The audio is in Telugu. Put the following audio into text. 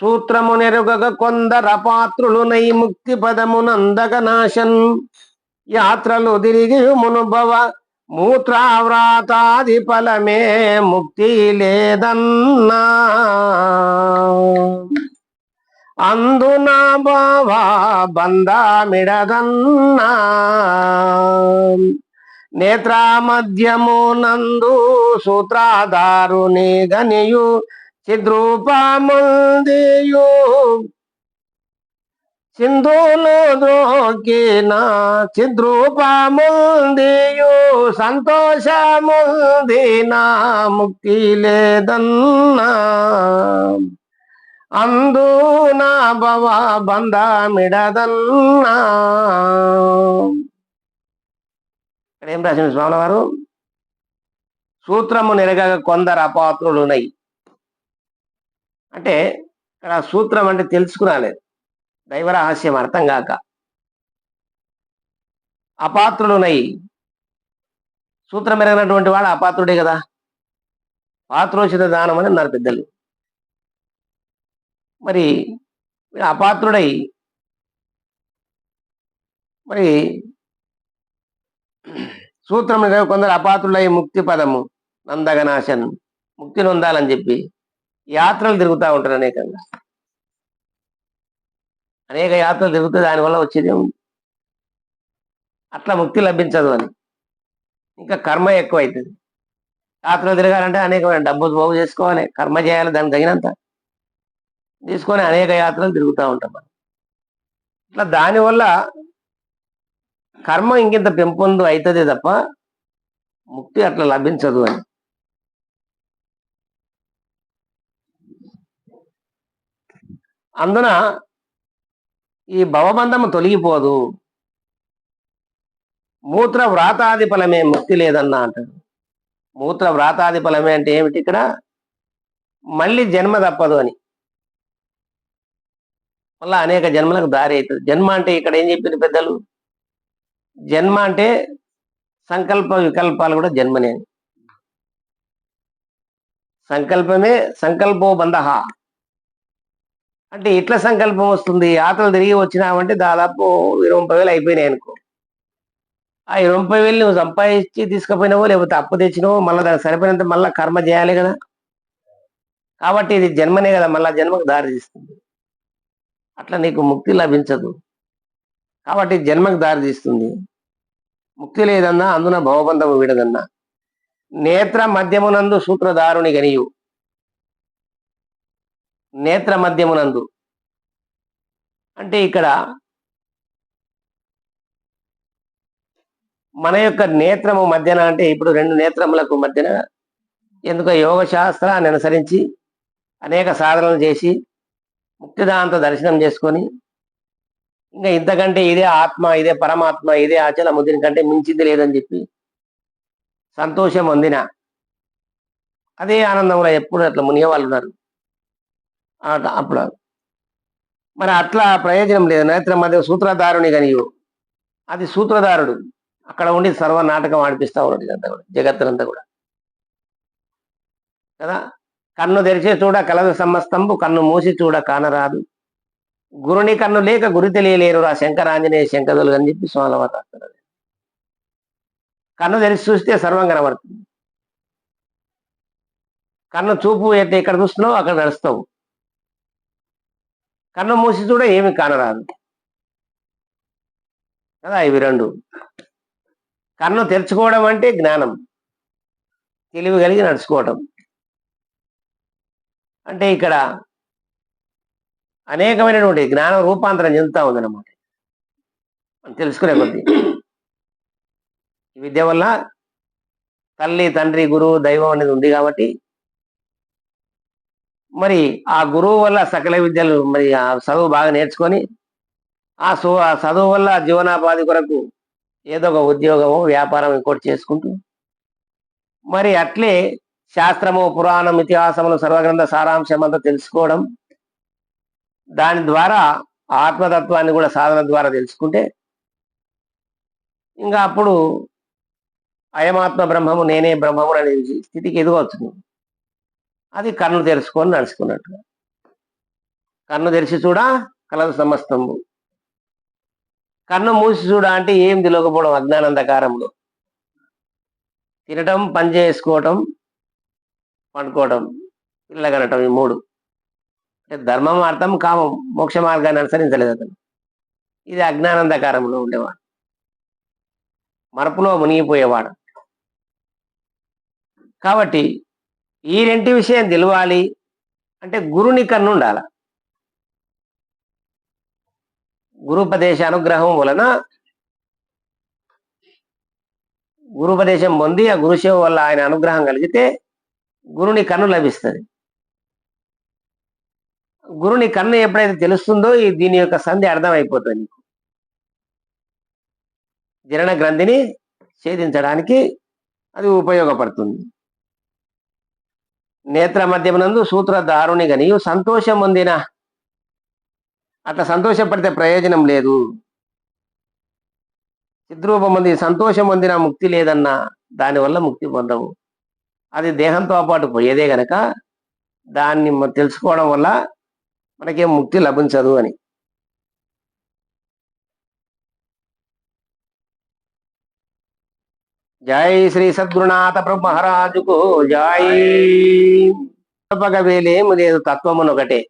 సూత్రము నెరుగక కొందర పాత్రులు నై ముక్తి పదమునందక నాశన్. యాత్రలు తిరిగి మునుభవ మూత్రావ్రాతాది ఫలమే ముక్తి లేదన్నా. అందున బావా బంధమిడదన్నా. నేత్ర మధ్యము నందు సూత్రాధారుని గనియు చిద్రూపముందియు సింధులు ద్రోకిన చిద్రూపముందియు సంతోషముందిన? ముక్తి లేదన్నా. అందున భవ బంధమిడదన్నా. ఇక్కడ ఏం రాసిన స్వామి వారు సూత్రము నిరగక కొందరు అపాత్రులున్నాయి అంటే ఇక్కడ సూత్రం అంటే తెలుసుకురాలేదు. దైవ రహస్యం అర్థం కాక. అపాత్రుడునై. సూత్రం ఎరగినటువంటి వాడు అపాత్రుడే కదా. పాత్రోచిత దానం అని అన్నారు పెద్దలు. మరి అపాత్రుడై. మరి సూత్రం కొందరు అపాత్రులై ముక్తి పదము. నందగనాశన్. ముక్తి నొందాలని చెప్పి. యాత్రలు తిరుగుతూ ఉంటారు అనేకంగా. అనేక యాత్రలు తిరుగుతూ దానివల్ల వచ్చేది ఉంది అట్లా ముక్తి లభించదు అని. ఇంకా కర్మ ఎక్కువ అవుతుంది యాత్రలు తిరగాలంటే అనేకమైన డబ్బు బాగు చేసుకోవాలి కర్మ చేయాలి దానికి తగినంత. తీసుకొని అనేక యాత్రలు తిరుగుతూ ఉంటాం మనం. ఇట్లా దానివల్ల కర్మ ఇంకింత పెంపొందు అవుతుంది తప్ప ముక్తి అట్లా లభించదు అని. అందున ఈ భవబంధము తొలగిపోదు. మూత్ర వ్రాతాది ఫలమే ముక్తి లేదన్నా అంటాడు. మూత్ర వ్రాతాది ఫలమే అంటే ఏమిటి ఇక్కడ? మళ్ళీ జన్మ తప్పదు అని. మళ్ళా అనేక జన్మలకు దారి అవుతుంది జన్మ అంటే ఇక్కడ ఏం చెప్పింది పెద్దలు? జన్మ అంటే సంకల్ప వికల్పాలు కూడా జన్మనే సంకల్పమే సంకల్పో బంధహ అంటే ఇట్ల సంకల్పం వస్తుంది? ఆటలు తిరిగి వచ్చినావంటే దాదాపు ఇరవై ముప్పై వేలు అయిపోయినాయి అనుకో. ఆ ఇరవై ముప్పై వేలు నువ్వు సంపాదించి తీసుకుపోయినావో లేకపోతే అప్పు తెచ్చినావో మళ్ళీ దానికి సరిపోయినంత మళ్ళీ కర్మ చేయాలి కదా? కాబట్టి ఇది జన్మనే కదా మళ్ళా జన్మకు దారి తీస్తుంది. అట్లా నీకు ముక్తి లభించదు. కాబట్టి జన్మకు దారి తీస్తుంది. ముక్తి లేదన్నా అందున భవబంధము విడదన్నా. నేత్ర మధ్యమునందు సూత్రధారుని గనియు. నేత్ర మధ్యమునందు. అంటే ఇక్కడ మన యొక్క నేత్రము మధ్యన అంటే ఇప్పుడు రెండు నేత్రములకు మధ్యన ఎందుకో యోగ శాస్త్రాన్ని అనుసరించి అనేక సాధనలు చేసి ముక్తిదాంత దర్శనం చేసుకొని ఇంకా ఇంతకంటే ఇదే ఆత్మ ఇదే పరమాత్మ ఇదే ఆచల ముద్దిని కంటే మించింది లేదని చెప్పి సంతోషం పొందిన అదే ఆనందంలో ఎప్పుడు అట్లా మునిగే వాళ్ళు ఉన్నారు. అప్పుడు. మరి అట్లా ప్రయోజనం లేదు. నేత్రం మధ్య సూత్రధారుని కానీ అది సూత్రధారుడు. అక్కడ ఉండి సర్వ నాటకం ఆడిపిస్తా ఉన్నాడు ఇదంతా కూడా జగత్తునంతా కూడా. కదా? కన్ను తెరిచే చూడ కలదు సమస్తంబు కన్ను మూసి చూడ కానరాదు. గురుని కన్ను లేక గురి తెలియలేరు రా శంకరాంజనేయ శంకరులు అని చెప్పి స్వామివారు కన్ను తెరిచి చూస్తే సర్వం కనబడుతుంది. కన్ను చూపు ఎట్లా ఎక్కడ చూస్తున్నావు అక్కడ నడుస్తావు. కన్ను మూసి చూడ ఏమి కానరాదు. కదా ఇవి రెండు. కన్ను తెరుచుకోవడం అంటే జ్ఞానం. తెలివి కలిగి నడుచుకోవటం. అంటే ఇక్కడ అనేకమైనటువంటి జ్ఞానం రూపాంతరం చెందుతా ఉందన్నమాట. తెలుసుకునే కొద్ది. ఈ విద్య వల్ల తల్లి తండ్రి గురువు దైవం అనేది ఉంది కాబట్టి మరి ఆ గురువు వల్ల సకల విద్యలు మరి ఆ చదువు బాగా నేర్చుకొని ఆ సో ఆ చదువు వల్ల జీవనోపాధి కొరకు ఏదో ఒక ఉద్యోగము వ్యాపారం ఇంకోటి చేసుకుంటూ మరి అట్లే శాస్త్రము పురాణం ఇతిహాసములు సర్వగ్రంథ సారాంశం అంతా తెలుసుకోవడం దాని ద్వారా ఆత్మతత్వాన్ని కూడా సాధన ద్వారా తెలుసుకుంటే ఇంకా అప్పుడు అయమాత్మ బ్రహ్మము నేనే బ్రహ్మము అనే స్థితికి ఎదుగు నువ్వు. అది కన్ను తెరుచుకొని నడుచుకున్నట్టుగా. కన్ను తెరిచి చూడ? కలదు సమస్తంబు. కన్ను మూసి చూడ అంటే ఏం తెలియకపోవడం అజ్ఞానందకారంలో తినటం పని చేసుకోవటం పండుకోవటం పిల్లగనటం ఈ మూడు. అంటే ధర్మం అర్థం కామం మోక్ష మార్గాన్ని అనుసరించలేదు అతను. ఇది అజ్ఞానందకారంలో ఉండేవాడు. మరపులో మునిగిపోయేవాడు. కాబట్టి ఈ రెంటి విషయం తెలియాలి అంటే గురుని కన్ను ఉండాల. గురుపదేశ అనుగ్రహం వలన గురుపదేశం పొంది ఆ గురుసేవ వల్ల ఆయన అనుగ్రహం కలిగితే గురుని కన్ను లభిస్తుంది. గురుని కన్ను ఎప్పుడైతే తెలుస్తుందో ఈ దీని యొక్క సంధి అర్థమైపోతుంది నీకు. జీర్ణ గ్రంథిని ఛేదించడానికి అది ఉపయోగపడుతుంది. నేత్ర మధ్యమునందు సూత్రధారుని గని. సంతోషం పొందిన అట్లా సంతోషపడితే ప్రయోజనం లేదు. చిద్రూపం సంతోషం పొందిన ముక్తి లేదన్నా దానివల్ల ముక్తి పొందవు. అది దేహంతో పాటు పోయేదే గనక దాన్ని తెలుసుకోవడం వల్ల మనకేం ముక్తి లభించదు అని. జై శ్రీ సద్గురునాథ ప్రభు మహారాజుకు జై. వేలేము లేదు తత్వమునొకటే.